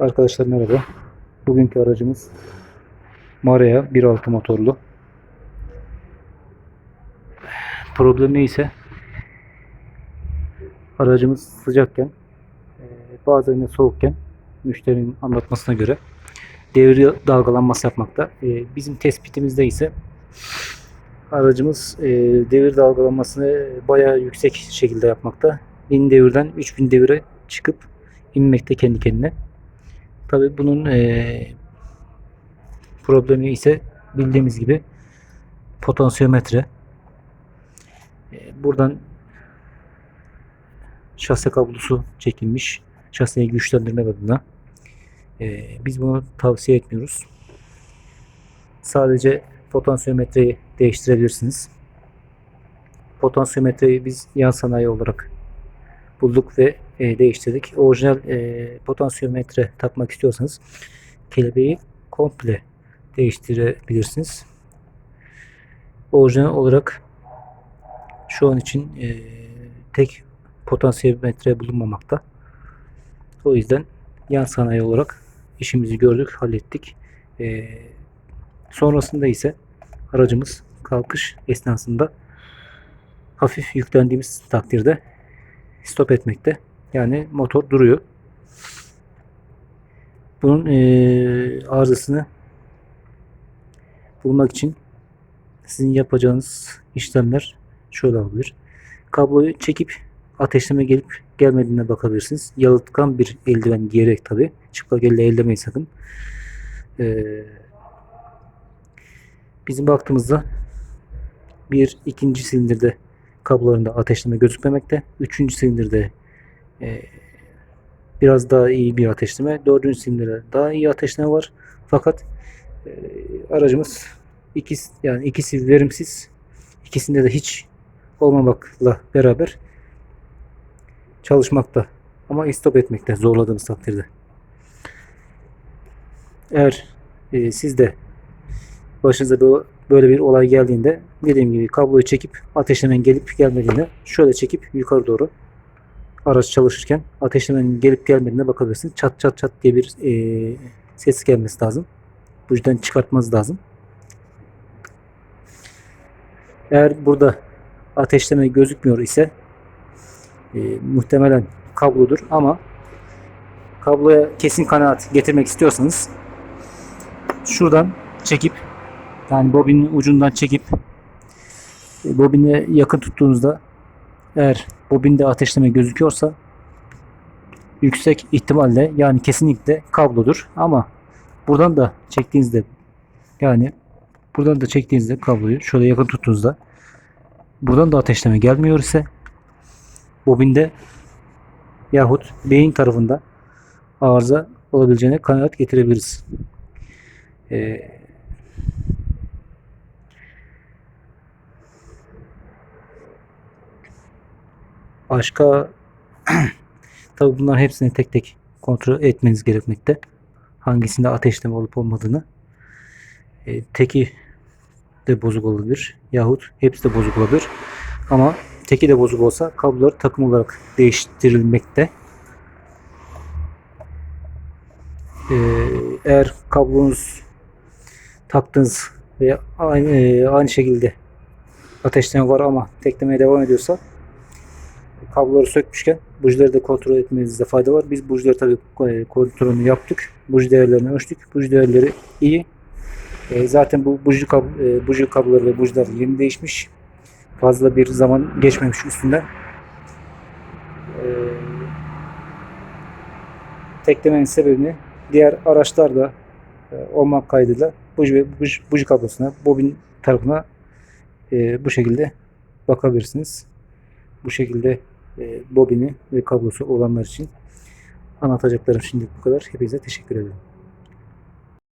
Arkadaşlar merhaba. Bugünkü aracımız Marea 1.6 motorlu. Problemi ise aracımız sıcakken e, bazen de soğukken müşterinin anlatmasına göre devir dalgalanması yapmakta. E, Bizim tespitimizde ise aracımız e, devir dalgalanmasını bayağı yüksek şekilde yapmakta. 1000 devirden 3000 devire çıkıp inmekte kendi kendine. Tabii bunun eee, problemi ise bildiğimiz gibi potansiyometre. Eee, buradan şase kablosu çekilmiş. Şaseyi güçlendirmek adına. Eee, biz bunu tavsiye etmiyoruz. Sadece potansiyometreyi değiştirebilirsiniz. Potansiyometreyi biz yan sanayi olarak bulduk ve e, değiştirdik. Orijinal e, potansiyometre takmak istiyorsanız kelebeği komple değiştirebilirsiniz. Orijinal olarak şu an için e, tek potansiyometre bulunmamakta. O yüzden yan sanayi olarak işimizi gördük, hallettik. E, sonrasında ise aracımız kalkış esnasında hafif yüklendiğimiz takdirde stop etmekte. Yani motor duruyor. Bunun eee, arızasını bulmak için sizin yapacağınız işlemler şöyle olabilir. Kabloyu çekip ateşleme gelip gelmediğine bakabilirsiniz. Yalıtkan bir eldiven giyerek tabi. Çıplak elle ellemeyin sakın. Eee, bizim baktığımızda bir ikinci silindirde kablolarında ateşleme gözükmemekte. Üçüncü silindirde e, biraz daha iyi bir ateşleme. Dördüncü silindirde daha iyi ateşleme var. Fakat e, aracımız ikisi yani ikisi verimsiz. İkisinde de hiç olmamakla beraber çalışmakta. Ama istop etmekte zorladığımız takdirde. Eğer e, siz de başınıza böyle bir olay geldiğinde dediğim gibi kabloyu çekip ateşlemenin gelip gelmediğine şöyle çekip yukarı doğru araç çalışırken ateşlemenin gelip gelmediğine bakabilirsiniz. Çat çat çat diye bir e, ses gelmesi lazım. Bu yüzden çıkartmanız lazım. Eğer burada ateşleme gözükmüyor ise e, muhtemelen kablodur ama kabloya kesin kanaat getirmek istiyorsanız şuradan çekip yani bobinin ucundan çekip e, bobine yakın tuttuğunuzda eğer bobinde ateşleme gözüküyorsa yüksek ihtimalle yani kesinlikle kablodur ama buradan da çektiğinizde yani buradan da çektiğinizde kabloyu şöyle yakın tuttuğunuzda buradan da ateşleme gelmiyor ise bobinde yahut beyin tarafında arıza olabileceğine kanaat getirebiliriz. Ee, Başka tabi bunların hepsini tek tek kontrol etmeniz gerekmekte. Hangisinde ateşleme olup olmadığını. E, teki de bozuk olabilir. Yahut hepsi de bozuk olabilir. Ama teki de bozuk olsa kablolar takım olarak değiştirilmekte. E, eğer kablonuz taktığınız ve aynı, e, aynı şekilde ateşleme var ama teklemeye devam ediyorsa kabloları sökmüşken bujileri de kontrol etmenizde fayda var. Biz bujileri tabii e, kontrolünü yaptık. Buji değerlerini ölçtük. Buji değerleri iyi. E, zaten bu buji, kab e, buji kabloları ve bujiler yeni değişmiş. Fazla bir zaman geçmemiş üstünden. E, teklemenin sebebini diğer araçlarda e, olmak kaydıyla buji, ve buji, buji kablosuna, bobin tarafına e, bu şekilde bakabilirsiniz bu şekilde e, bobini ve kablosu olanlar için anlatacaklarım şimdi bu kadar. Hepinize teşekkür ederim.